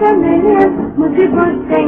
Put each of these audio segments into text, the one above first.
कन्हैया मुझे गुस्से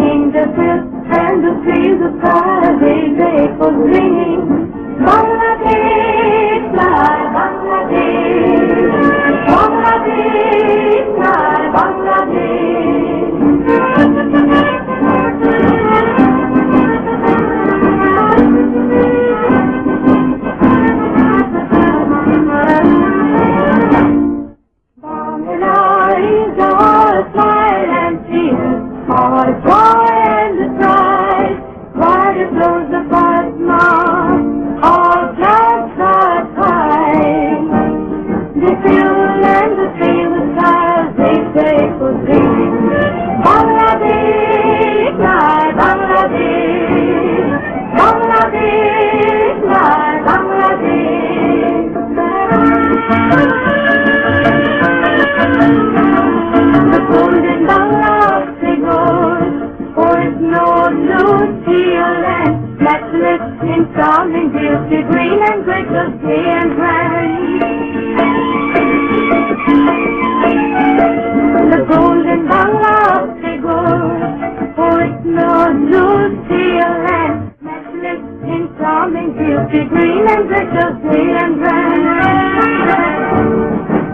And Richard, Jane and Brennan.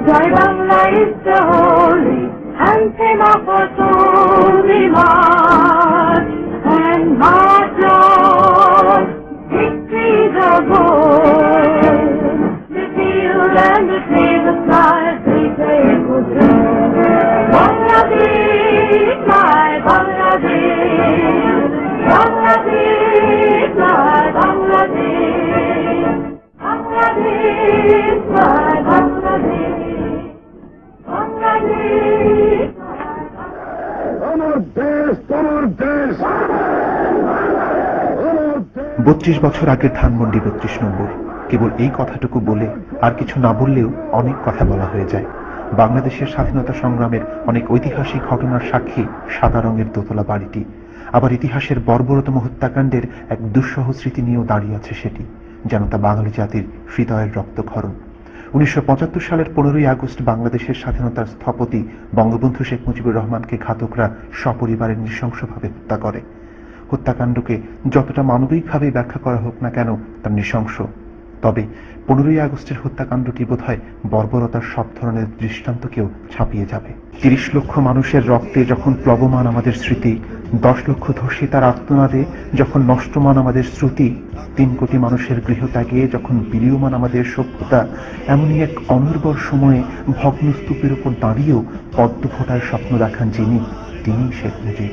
Joy long life the holy, and came up for so. বত্রিশ বছর আগের ধানমন্ডি বত্রিশ নম্বর। কেবল এই কথাটুকু বলে আর কিছু না বললেও অনেক কথা বলা হয়ে যায়। বাংলাদেশের স্বাধীনতা সংগ্রামের অনেক ঐতিহাসিক ঘটনার সাক্ষী সাদা রঙের দোতলা বাড়িটি। আবার ইতিহাসের বর্বরতম হত্যাকাণ্ডের এক দুঃসহ স্মৃতি নিয়েও দাঁড়িয়ে আছে সেটি। যেন তা বাঙালি জাতির হৃদয়ের রক্তক্ষরণ। উনিশশো সালের পনেরোই আগস্ট বাংলাদেশের স্বাধীনতার স্থপতি বঙ্গবন্ধু শেখ মুজিবুর রহমানকে ঘাতকরা সপরিবারে নৃশংসভাবে হত্যা করে। হত্যাকাণ্ডকে যতটা মানবিকভাবে ব্যাখ্যা করা হোক না কেন তা নৃশংস। তবে পনেরোই আগস্টের হত্যাকাণ্ডটি বোধহয় বর্বরতার সব ধরনের দৃষ্টান্তকেও ছাপিয়ে যাবে। তিরিশ লক্ষ মানুষের রক্তে যখন প্লবমান আমাদের স্মৃতি দশ লক্ষ ধর্ষিতার আত্মনাদে যখন নষ্টমান আমাদের শ্রুতি, তিন কোটি মানুষের গৃহ গৃহত্যাগে যখন বিলীয়মান আমাদের সভ্যতা, এমনই এক অনুর্বর সময়ে ভগ্নস্তূপের উপর দাঁড়িয়েও পদ্ম ফোটার স্বপ্ন দেখান যিনি, তিনি শেখ মুজিব